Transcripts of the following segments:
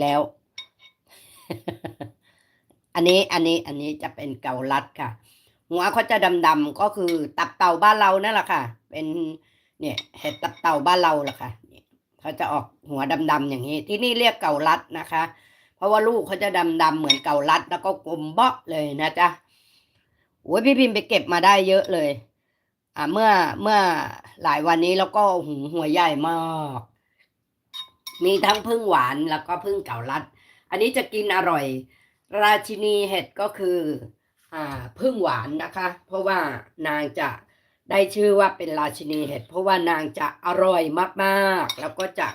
แล้ว อันนี้อันนี้อันนี้จะเป็นเกาลัดค่ะ หัวเขาจะดำๆก็คือตับเต่าบ้านเรานั่นแหละค่ะ เป็นเนี่ยเห็ดตับเต่าบ้านเราแหละค่ะเขาจะออกหัวดำๆอย่างนี้ ที่นี่เรียกเกาลัดนะคะ เพราะว่าลูกเขาจะดำๆเหมือนเกาลัด แล้วก็กลมเบาะเลยนะจ๊ะโอ้ยพี่พิมพ์ไปเก็บมาได้เยอะเลย อ่าเมื่อเมื่อหลายวันนี้แล้วก็หูหัวใหญ่มาก มีทั้งพึ่งหวานแล้วก็พึ่งเกาลัด อันนี้จะกินอร่อย ราชินีเห็ดก็คืออ่าพึ่งหวานนะคะ เพราะว่านางจะได้ชื่อว่าเป็นราชินีเห็ด เพราะว่านางจะอร่อยมากๆ แล้วก็จะ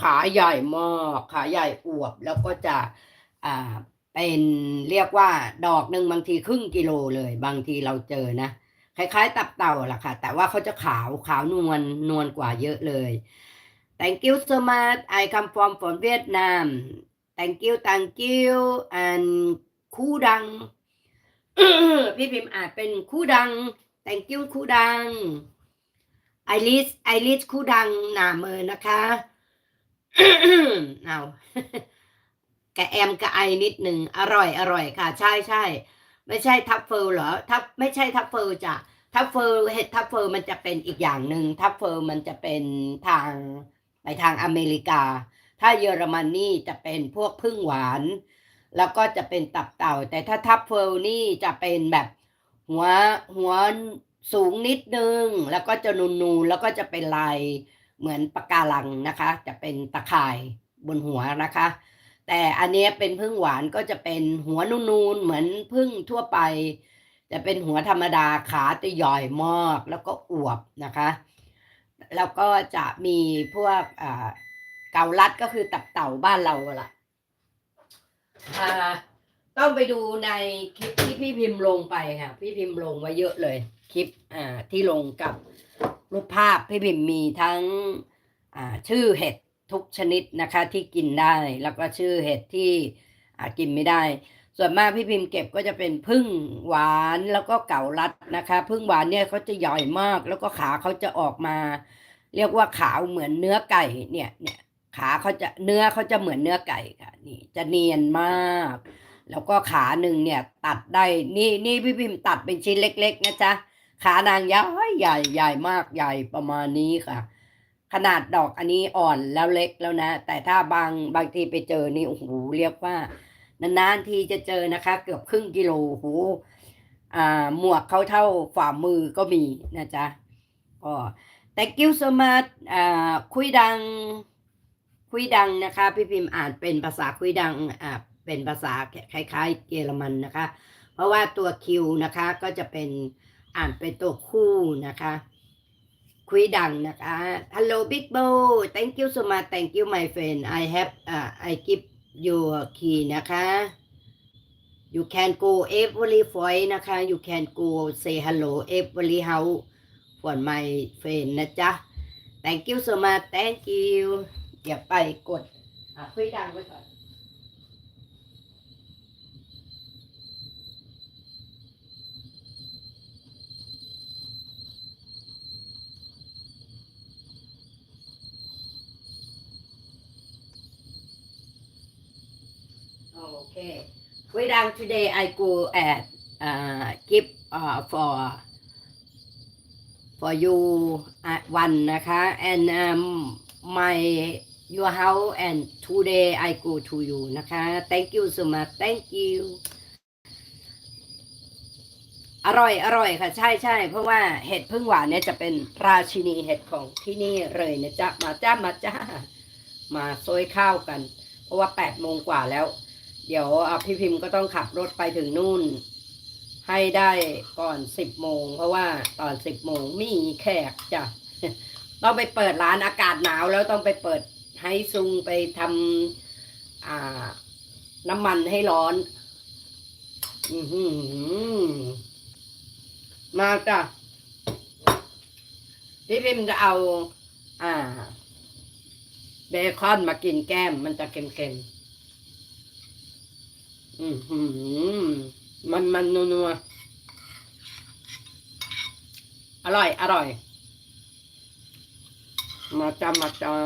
ขาใหญ่มากขาใหญ่อวบ แล้วก็จะอ่าเป็นเรียกว่าดอกหนึ่งบางทีครึ่งกิโลเลย บางทีเราเจอนะคล้ายๆ ตับเต่าแหละค่ะ แต่ว่าเขาจะขาวขาวนวลนวลกว่าเยอะเลย Thank you so much I come from from Vietnam Thank you thank you and คู่ดัง พี่พิมพ์อาจเป็นคู่ดัง thank you คู่ดังไอริสไอริสคู่ดังหนาเมอนะคะเอากะแอมกะไอนิดหนึ่งอร่อยอร่อยค่ะ ใช่ใช่ไม่ใช่ทัฟเฟิลเหรอทัฟไม่ใช่ทัฟเฟิลจ้ะทัฟเฟิลเห็ดทัฟเฟิลมันจะเป็นอีกอย่างหนึ่งทัฟเฟิลมันจะเป็นทาง ไปทางอเมริกา ถ้าเยอรมนนี่จะเป็นพวกพึ่งหวาน แล้วก็จะเป็นตับเต่า แต่ถ้าทัฟเฟิลนี่จะเป็นแบบหัวหัวสูงนิดนึง แล้วก็จะนูนๆแล้วก็จะเป็นลายเหมือนปะการังนะคะ จะเป็นตะข่ายบนหัวนะคะ แต่อันนี้เป็นพึ่งหวานก็จะเป็นหัวนูนๆเหมือนพึ่งทั่วไป จะเป็นหัวธรรมดาขาจะใหญ่มากแล้วก็อวบนะคะ แล้วก็จะมีพวกเกาลัดก็คือตับเต่าบ้านเราล่ะต้องไปดูในคลิปที่พี่พิมพ์ลงไปค่ะ พี่พิมพ์ลงไว้เยอะเลย คลิปที่ลงกับรูปภาพพี่พิมพ์มีทั้งชื่อเห็ดทุกชนิดนะคะที่กินได้ แล้วก็ชื่อเห็ดที่กินไม่ได้ ส่วนมากพี่พิมพ์เก็บก็จะเป็นพึ่งหวานแล้วก็เก่าลัดนะคะพึ่งหวานเนี่ยเขาจะใหญ่มาก แล้วก็ขาเขาจะออกมา เรียกว่าขาวเหมือนเนื้อไก่เนี่ยเนี่ยขาเขาจะเนื้อเขาจะเหมือนเนื้อไก่ค่ะ นี่จะเนียนมาก แล้วก็ขาหนึ่งเนี่ย ตัดได้นี่นี่พี่พิมพ์ตัดเป็นชิ้นเล็ก ๆ นะจ๊ะขานางย้อยใหญ่ใหญ่มากใหญ่ประมาณนี้ค่ะ ขนาดดอกอันนี้อ่อนแล้วเล็กแล้วนะ แต่ถ้าบางบางทีไปเจอนี่โอ้โหเรียกว่า นานๆทีจะเจอนะคะ เกือบครึ่งกิโลโหอ่าหมวกเขาเท่าฝ่ามือก็มีนะจ๊ะก็ thank you so much อ่าคุยดัง คุยดังนะคะ พี่พิมพ์อ่านเป็นภาษาคุยดังอ่าเป็นภาษาคล้ายๆเยอรมันนะคะ เพราะว่าตัวคิวนะคะก็จะเป็นอ่านเป็นตัวคู่นะคะคุยดังนะคะ Hello Big Bo thank you so much thank you my friend I have อ่า I give you a key นะคะ you can go every voice นะคะ you can go say hello every house for my friend นะจ๊ะ thank you so much thank you อย่าไปกดอะคุยดังไว้ก่อน Okay. Way down today I go at uh give uh for for you at one นะคะ and um my your house and today I go to you นะคะ thank you so much thank you อร่อยอร่อยค่ะ ใช่ใช่เพราะว่าเห็ดพึ่งหวานเนี่ยจะเป็นราชินีเห็ดของที่นี่เลยนะจ๊ะ มาจ้ามาจ้า มาซอยข้าวกัน เพราะว่าแปดโมงกว่าแล้ว เดี๋ยวพี่พิมพ์ก็ต้องขับรถไปถึงนู่น ให้ได้ก่อนสิบโมง เพราะว่าตอนสิบโมงมีแขกจ้ะต้องไปเปิดร้านอากาศหนาวแล้วต้องไปเปิดให้ซุงไปทำน้ำมันให้ร้อน อือหือมาจ้ะพี่พิมพ์จะเอา อ่า เบคอนมากินแก้มมันจะเค็มๆ อือหือมันนัวนัวอร่อย อร่อย มาจ้ามาจ้า